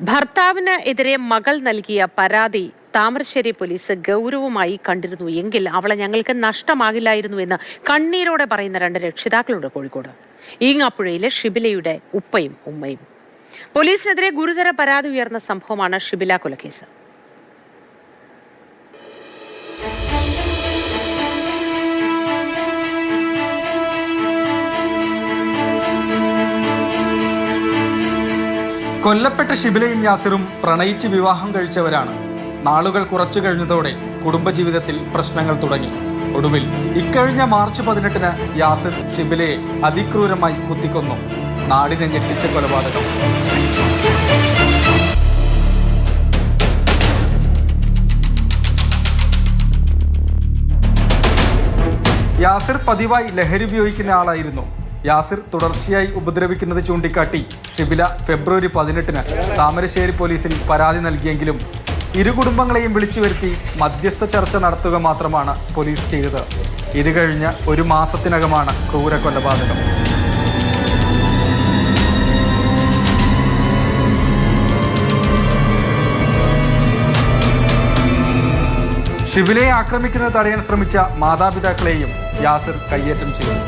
ഭർത്താവിന് എതിരെ മകൾ നൽകിയ പരാതി താമരശ്ശേരി പോലീസ് ഗൗരവമായി കണ്ടിരുന്നു. എങ്കിൽ അവളെ ഞങ്ങൾക്ക് നഷ്ടമാകില്ലായിരുന്നു എന്ന് കണ്ണീരോടെ പറയുന്ന രണ്ട് രക്ഷിതാക്കളുടെ കോഴിക്കോട്. ഈങ്ങാപ്പുഴയിലെ ഷിബിലയുടെ ഉപ്പയും ഉമ്മയും. പോലീസിനെതിരെ ഗുരുതര പരാതി ഉയർന്ന സംഭവമാണ് ഷിബില കൊലക്കേസ്. കൊല്ലപ്പെട്ട ഷിബിലയും യാസിറും പ്രണയിച്ച് വിവാഹം കഴിച്ചവരാണ്. നാളുകൾ കുറച്ചു കഴിഞ്ഞതോടെ കുടുംബജീവിതത്തിൽ പ്രശ്നങ്ങൾ തുടങ്ങി. ഒടുവിൽ ഇക്കഴിഞ്ഞ മാർച്ച് പതിനെട്ടിന് യാസിർ ഷിബിലയെ അതിക്രൂരമായി കുത്തിക്കൊന്നു. നാടിനെ ഞെട്ടിച്ച കൊലപാതകം. യാസിർ പതിവായി ലഹരി ഉപയോഗിക്കുന്ന ആളായിരുന്നു. യാസിർ തുടർച്ചയായി ഉപദ്രവിക്കുന്നത് ചൂണ്ടിക്കാട്ടി. ഷിബില ഫെബ്രുവരി പതിനെട്ടിന് താമരശ്ശേരി പോലീസിൽ പരാതി നൽകിയെങ്കിലും ഇരു കുടുംബങ്ങളെയും വിളിച്ചു വരുത്തി മധ്യസ്ഥ ചർച്ച നടത്തുക മാത്രമാണ് പോലീസ് ചെയ്തത്. ഇത് കഴിഞ്ഞ് ഒരു മാസത്തിനകമാണ് ക്രൂര കൊലപാതകം ഷിബിലയെ ആക്രമിക്കുന്നത് തടയാൻ ശ്രമിച്ച മാതാപിതാക്കളെയും യാസിർ കയ്യേറ്റം ചെയ്തു.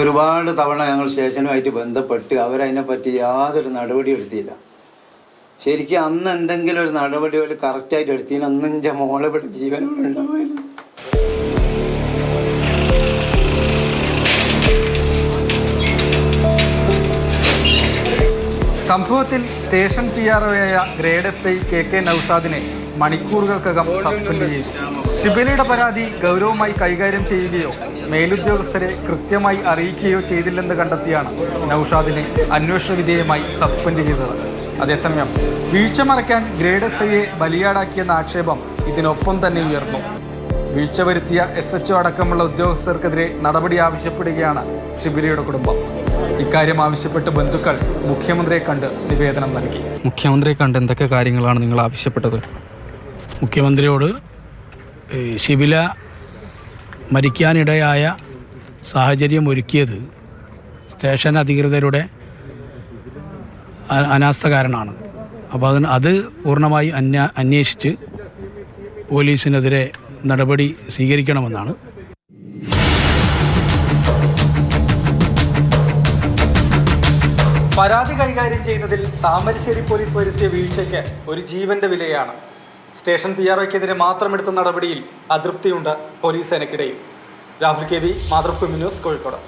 ഒരുപാട് തവണ ഞങ്ങൾ സ്റ്റേഷനുമായിട്ട് ബന്ധപ്പെട്ട് അവരതിനെ പറ്റി യാതൊരു നടപടി എടുത്തില്ല. ശരിക്കും അന്ന് എന്തെങ്കിലും ഒരു നടപടി ഒരു കറക്റ്റായിട്ട് എടുത്തില്ല. അന്ന് എന്റെ മോളെ ഇവിടെ ജീവനോട് ഉണ്ടാവുമായിരുന്നു സംഭവത്തിൽ സ്റ്റേഷൻ പി ആർ ഒ ആയ grade S I K K നൌഷാദിനെ മണിക്കൂറുകൾക്കകം സസ്പെൻഡ് ചെയ്തു. ഷിബിലയുടെ പരാതി ഗൗരവമായി കൈകാര്യം ചെയ്യുകയോ മേലുദ്യോഗസ്ഥരെ കൃത്യമായി അറിയിക്കുകയോ ചെയ്തില്ലെന്ന് കണ്ടെത്തിയാണ് നൌഷാദിനെ അന്വേഷണ വിധേയമായി സസ്പെൻഡ് ചെയ്തത്. അതേസമയം വീഴ്ച മറയ്ക്കാൻ ഗ്രേഡ് എസ് ഐയെ ബലിയാടാക്കിയെന്ന ആക്ഷേപം ഇതിനൊപ്പം തന്നെ ഉയർന്നു. വീഴ്ച വരുത്തിയ എസ് എച്ച് അടക്കമുള്ള ഉദ്യോഗസ്ഥർക്കെതിരെ നടപടി ആവശ്യപ്പെടുകയാണ് ഷിബിലയുടെ കുടുംബം. ഇക്കാര്യം ആവശ്യപ്പെട്ട് ബന്ധുക്കൾ മുഖ്യമന്ത്രിയെ കണ്ട് നിവേദനം നൽകി. മുഖ്യമന്ത്രിയെ കണ്ട് എന്തൊക്കെ കാര്യങ്ങളാണ് നിങ്ങൾ ആവശ്യപ്പെട്ടത്? മുഖ്യമന്ത്രിയോട് ഈ ഷിബില മരിക്കാനിടയായ സാഹചര്യം ഒരുക്കിയത് സ്റ്റേഷൻ അധികൃതരുടെ അനാസ്ഥ കാരണമാണ് അപ്പോൾ അതിന് അത് പൂർണമായി അന്യ അന്വേഷിച്ച് പോലീസിനെതിരെ നടപടി സ്വീകരിക്കണമെന്നാണ്. പരാതി കൈകാര്യം ചെയ്യുന്നതിൽ താമരശ്ശേരി പോലീസ് വരുത്തിയ വീഴ്ചയ്ക്ക് ഒരു ജീവന്റെ വിലയാണ്. സ്റ്റേഷൻ പി ആർ ഒക്കെതിരെ മാത്രം എടുത്ത നടപടിയിൽ അതൃപ്തിയുണ്ട് police സേനയ്ക്കിടയിൽ. Rahul K V Mathrubhumi news Kozhikode.